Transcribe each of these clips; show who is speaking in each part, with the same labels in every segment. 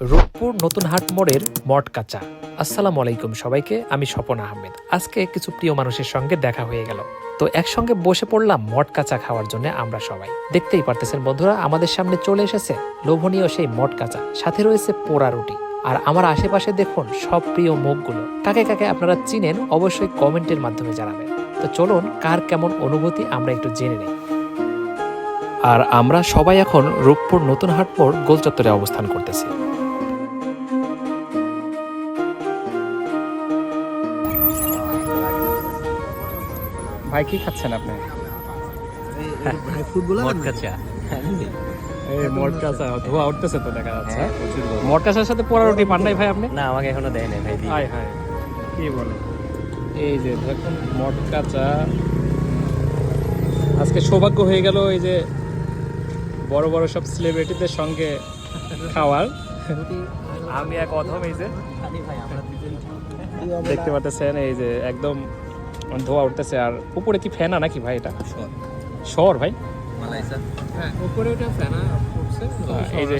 Speaker 1: রূপপুর নতুন হাট মোড়ের মটকাচা আসসালামু আলাইকুম সবাইকে, আমি স্বপন আহমেদ। আজকে কিছু প্রিয় মানুষের সঙ্গে দেখা হয়ে গেল। তো একসঙ্গে বসে পড়লাম মটকাচা খাওয়ার জন্য আমরা সবাই। দেখতেই পারতেছেন বন্ধুরা, আমাদের সামনে চলে এসেছে লোভনীয় সেই মটকাচা সাথে রয়েছে পোড়া রুটি। আর আমার আশেপাশে দেখুন সব প্রিয় মুখগুলো। কাকে কাকে আপনারা চিনেন অবশ্যই কমেন্টের মাধ্যমে জানাবেন। তো চলুন, কার কেমন অনুভূতি আমরা একটু জেনে নিই। আর আমরা সবাই এখন রূপপুর নতুন হাট মোড় গোল চত্বরে অবস্থান করতেছি। ভাই কি খাচ্ছেন আপনি? ধোয়া উঠতেছে তো দেখা যাচ্ছে।
Speaker 2: হ্যাঁ
Speaker 1: সাথে পোড়া রুটি পান নাই ভাই আপনি?
Speaker 2: না আমাকে এখনও দেয় নাই ভাই দিই।
Speaker 1: হাই হাই কি বলে? এই যে দেখুন মটকাচা আজকে সৌভাগ্য হয়ে গেল এই যে বড় বড় সব সেলিব্রিটিদের সঙ্গে খাওয়ার। আমি এক অধম এই যে। দেখতে পাচ্ছেন এই যে একদম ধোয়া উঠতেছে। আর উপরে কি ফ্যানা নাকি ভাই এটা? শহর। ভাই?
Speaker 3: উপরে ওটা ফেনা
Speaker 1: এই যে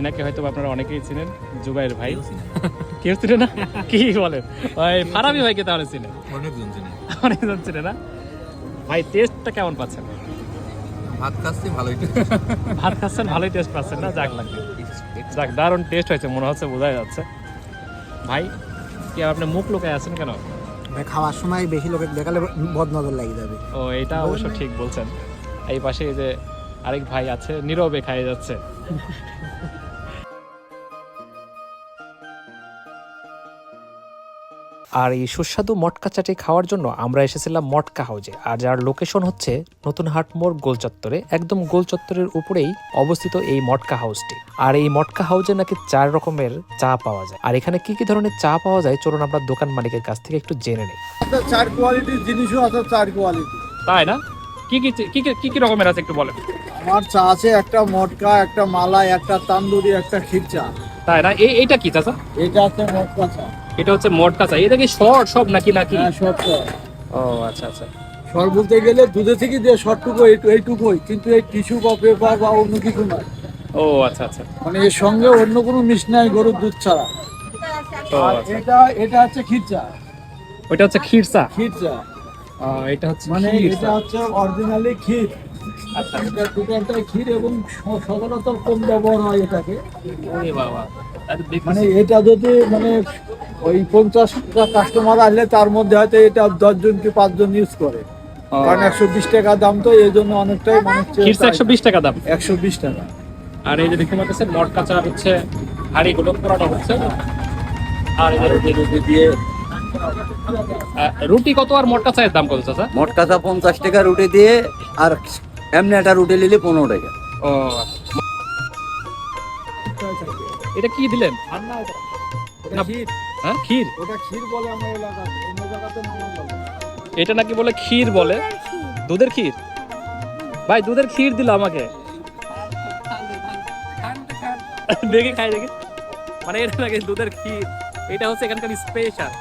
Speaker 1: এনাকে হয়তো আপনারা অনেকেই চিনেন জুবাইর ভাই। কেউ চিনে না। কি বলেন? ভাই ফারাবি ভাইকে তাহলে চিনে।
Speaker 3: অনেকজন চিনে।
Speaker 1: অনেকজন চিনে না? ভাই টেস্টটা কেমন পাচ্ছেন?
Speaker 3: ভাত খাচ্ছি ভালোই।
Speaker 1: ভাত খাচ্ছেন ভালোই টেস্ট পাচ্ছেন না? যাক লাগবে। যাক দারুণ টেস্ট হয়েছে মনে হচ্ছে বোঝা যাচ্ছে। ভাই কি আপনি মুখ লুকায় আছেন কেন?
Speaker 4: খাওয়ার সময় বেশি লোকের দেখালে বদনজর লাগে যাবে।
Speaker 1: ও এটা অবশ্য ঠিক বলছেন। এই পাশে এই যে আরেক ভাই আছে নীরবে খাই যাচ্ছে। আর এই সুস্বাদু মটকা চাটি খাওয়ার জন্য আমরা এসেছিলাম মটকা হাউজে। আর যার লোকেশন হচ্ছে নতুন হাট মোড় গোল চত্বরে একদম গোল চত্বরের উপরেই অবস্থিত এই মটকা হাউসটি আর এই মটকা হাউজে নাকি চার রকমের চা পাওয়া যায়। আর এখানে কি কি ধরনের চা পাওয়া যায় চলুন আমরা দোকান মালিকের কাছ থেকে একটু জেনে নিই।
Speaker 4: আছে চার কোয়ালিটির জিনিসও আছে চার কোয়ালিটি
Speaker 1: তাই না? কি কি কি কি- কি কি রকমের আছে একটু বলেন।
Speaker 4: আমার চা আছে একটা মটকা একটা মালাই একটা তান্দুরি একটা ক্ষীর চা।
Speaker 1: তাই না? এই এইটা কি চাচা?
Speaker 4: এটা আছে মটকা চা
Speaker 1: এটা হচ্ছে মটকা চা এটা কি শর্ট সব নাকি নাকি?
Speaker 4: হ্যাঁ সব চা
Speaker 1: ও আচ্ছা আচ্ছা।
Speaker 4: সর বলতে গেলে দুধে থেকে যে সরটুকু এইটু- এইটুকুই। কিন্তু এই টিস্যু বা পেপার বা অন্য কিছু নয়।
Speaker 1: ও আচ্ছা আচ্ছা।
Speaker 4: মানে এর সঙ্গে অন্য কোনো মিশ নাই গরুর দুধ ছাড়া।
Speaker 1: আচ্ছা।
Speaker 4: এটা এটা হচ্ছে ক্ষীর চা
Speaker 1: ওইটা হচ্ছে ক্ষীর চা
Speaker 4: ক্ষীর চা
Speaker 1: আহ, এটা হচ্ছে
Speaker 4: মানে এটা হচ্ছে অরিজিনালি ক্ষীর
Speaker 1: আচ্ছা।
Speaker 4: এটা দুটাটাই ক্ষীর এবং স- সাধারণত কম ব্যবহার হয় এটাকে।
Speaker 1: ওরে বাবা।
Speaker 4: মানে এটা যদি মানে ওই পঞ্চাশটা কাস্টমার আসলে তার মধ্যে হয়তো এটা দশজন কি পাঁচজন ইউজ করে। কারণ একশো বিশ টাকা দাম তো এই জন্য অনেকটাই মানুষ
Speaker 1: একশো বিশ টাকা দাম।
Speaker 4: একশো বিশ টাকা।
Speaker 1: আর এই যে দেখতে পাচ্ছেন মটকা চা হচ্ছে হাড়িগুলো পুরানো হচ্ছে। আর এই দিয়ে রুটি কত আর মটকা চায়ের দাম কত চাচা?
Speaker 2: মটকাচা পঞ্চাশ টাকা রুটি দিয়ে আর এমনি একটা রুটি নিলে পনেরো টাকা।
Speaker 1: ও, এটা কি দিলেন? হ্যাঁ? ক্ষীর? এটা নাকি বলে ক্ষীর বলে। দুধের ক্ষীর? ভাই, দুধের ক্ষীর দিল আমাকে। দেখে খাই, দেখে। মানে এটা নাকি দুধের ক্ষীর? এটা হচ্ছে এখানকার স্পেশাল